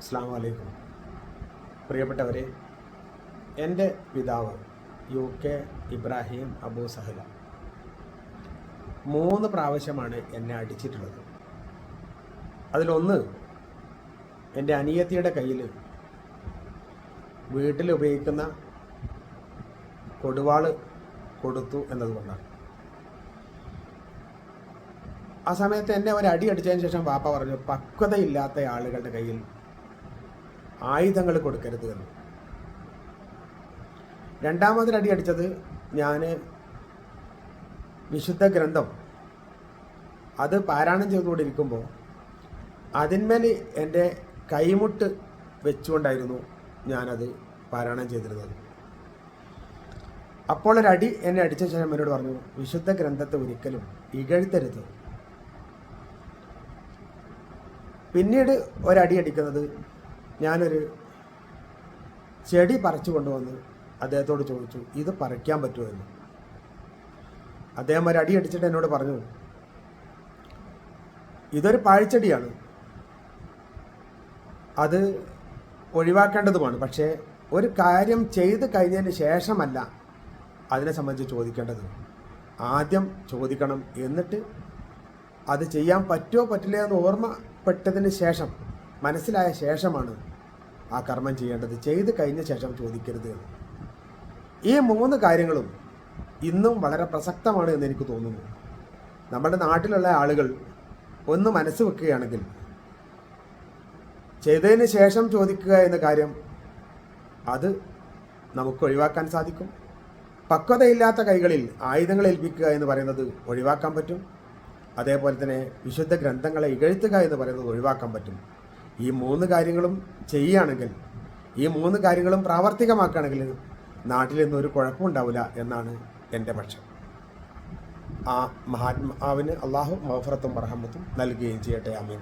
അസ്സാം വലൈക്കും പ്രിയപ്പെട്ടവരെ എന്റെ പിതാവ് യു കെ ഇബ്രാഹിം അബൂ സഹല മൂന്ന് പ്രാവശ്യമാണ് എന്നെ അടിച്ചിട്ടുള്ളത്. അതിലൊന്ന് എന്റെ അനിയത്തിയുടെ കയ്യിൽ വീട്ടിൽ ഉപയോഗിക്കുന്ന കൊടുവാൾ കൊടുത്തു എന്നതുകൊണ്ടാണ്. ആ സമയത്ത് എന്നെ ഒരു അടി അടിച്ചതിന് ശേഷം വാപ്പ പറഞ്ഞു പക്വതയില്ലാത്ത ആളുകളുടെ കയ്യിൽ ആയുധങ്ങൾ കൊടുക്കരുത് എന്ന്. രണ്ടാമതൊരടി അടിച്ചത് ഞാൻ വിശുദ്ധ ഗ്രന്ഥം അത് പാരായണം ചെയ്തുകൊണ്ടിരിക്കുമ്പോൾ അതിന്മേൽ എന്റെ കൈമുട്ട് വെച്ചുകൊണ്ടായിരുന്നു ഞാനത് പാരായണം ചെയ്തിരുന്നത്. അപ്പോൾ ഒരടി എന്നെ അടിച്ച ശേഷം എന്നോട് പറഞ്ഞു വിശുദ്ധ ഗ്രന്ഥത്തെ ഒരിക്കലും ഇകഴ്ത്തരുത്. പിന്നീട് ഒരടി അടിക്കുന്നത് ഞാനൊരു ചെടി പറിച്ചു കൊണ്ടുവന്ന് അദ്ദേഹത്തോട് ചോദിച്ചു ഇത് പറിക്കാൻ പറ്റുമോ അദ്ദേഹം ഒരു അടി അടിച്ചിട്ട് എന്നോട് പറഞ്ഞു ഇതൊരു പാഴ്ചെടിയാണ് അത് ഒഴിവാക്കേണ്ടതുമാണ്. പക്ഷേ ഒരു കാര്യം ചെയ്ത് കഴിഞ്ഞതിന് ശേഷമല്ല അതിനെ സംബന്ധിച്ച് ചോദിക്കേണ്ടത്. ആദ്യം ചോദിക്കണം. എന്നിട്ട് അത് ചെയ്യാൻ പറ്റുമോ പറ്റില്ല എന്ന് ഓർമ്മപ്പെട്ടതിന് ശേഷം മനസ്സിലായ ശേഷമാണ് ആ കർമ്മം ചെയ്യേണ്ടത്. ചെയ്ത് കഴിഞ്ഞ ശേഷം ചോദിക്കരുത്. ഈ മൂന്ന് കാര്യങ്ങളും ഇന്നും വളരെ പ്രസക്തമാണ് എന്ന് എനിക്ക് തോന്നുന്നു. നമ്മുടെ നാട്ടിലുള്ള ആളുകൾ ഒന്ന് മനസ്സ് വെക്കുകയാണെങ്കിൽ ചെയ്തതിന് ശേഷം ചോദിക്കുക എന്ന കാര്യം അത് നമുക്ക് ഒഴിവാക്കാൻ സാധിക്കും. പക്വതയില്ലാത്ത കൈകളിൽ ആയുധങ്ങൾ ഏൽപ്പിക്കുക എന്ന് പറയുന്നത് ഒഴിവാക്കാൻ പറ്റും. അതേപോലെ തന്നെ വിശുദ്ധ ഗ്രന്ഥങ്ങളെ ഇകഴ്ത്തുക എന്ന് പറയുന്നത് ഒഴിവാക്കാൻ പറ്റും. ഈ മൂന്ന് കാര്യങ്ങളും ചെയ്യുകയാണെങ്കിൽ ഈ മൂന്ന് കാര്യങ്ങളും പ്രാവർത്തികമാക്കുകയാണെങ്കിൽ നാട്ടിൽ ഒരു കുഴപ്പമുണ്ടാവില്ല എന്നാണ് എന്റെ പക്ഷം. ആ മഹാത്മാവിന് അള്ളാഹു മഹഫറത്തും മറഹമത്തും നൽകുകയും ചെയ്യട്ടെ. അമീൻ